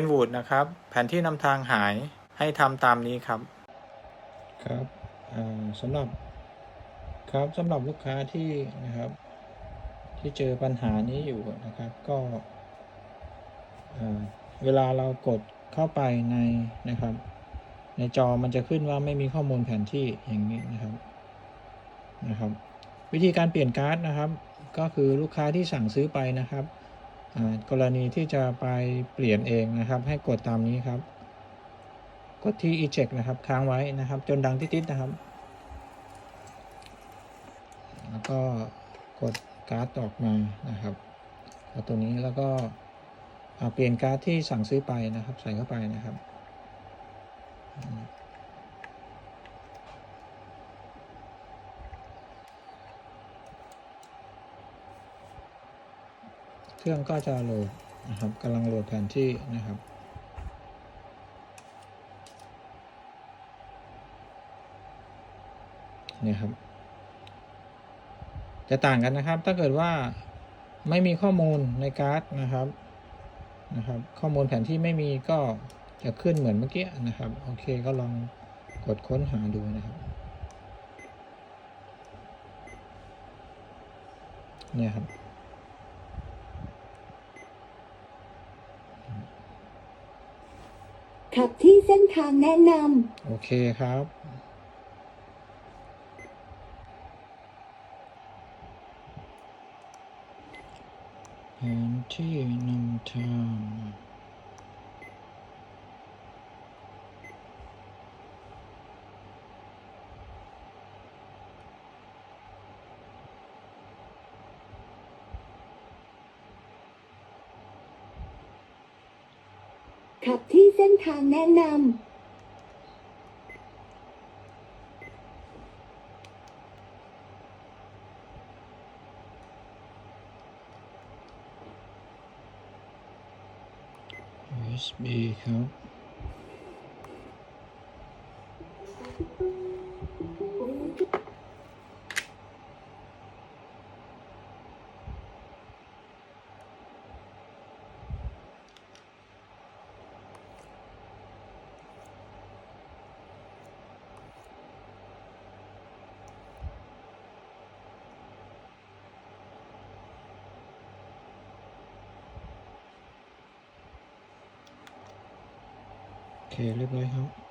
นวูดนะครับ แผนที่นำทางหายให้ทำตามนี้ครับ ครับสำหรับครับสำหรับลูกค้าที่นะครับ ที่เจอปัญหานี้อยู่นะครับ ก็เวลาเรากดเข้าไปในนะครับ ในจอมันจะขึ้นว่าไม่มีข้อมูลแผนที่อย่างนี้นะครับนะครับ วิธีการเปลี่ยนการ์ดนะครับ ก็คือลูกค้าที่สั่งซื้อไปนะครับ กรณีที่จะไปเปลี่ยนเองนะครับ ให้กดตามนี้ครับ กดที่ eject นะครับค้างไว้นะครับ จนดังติดๆนะครับ แล้วก็กดการ์ดออกมานะครับตัวนี้แล้วก็เปลี่ยนการ์ดที่สั่งซื้อไปนะครับ ใส่เข้าไปนะครับ เครื่องก็จะโหลดนะครับกำลังโหลดแผนที่นะครับเนี่ยครับ จะต่างกันนะครับ ถ้าเกิดว่าไม่มีข้อมูลในการ์ดนะครับนะครับ ข้อมูลแผนที่ไม่มีก็จะขึ้นเหมือนเมื่อกี้นะครับ โอเคก็ลองกดค้นหาดูนะครับเนี่ยครับ ขับที่เส้นทางแนะนโอเคครับ แผนที่นำทาง ขับที่เส้นทางแนะน USB ครับ เคเรียบร้อยครับ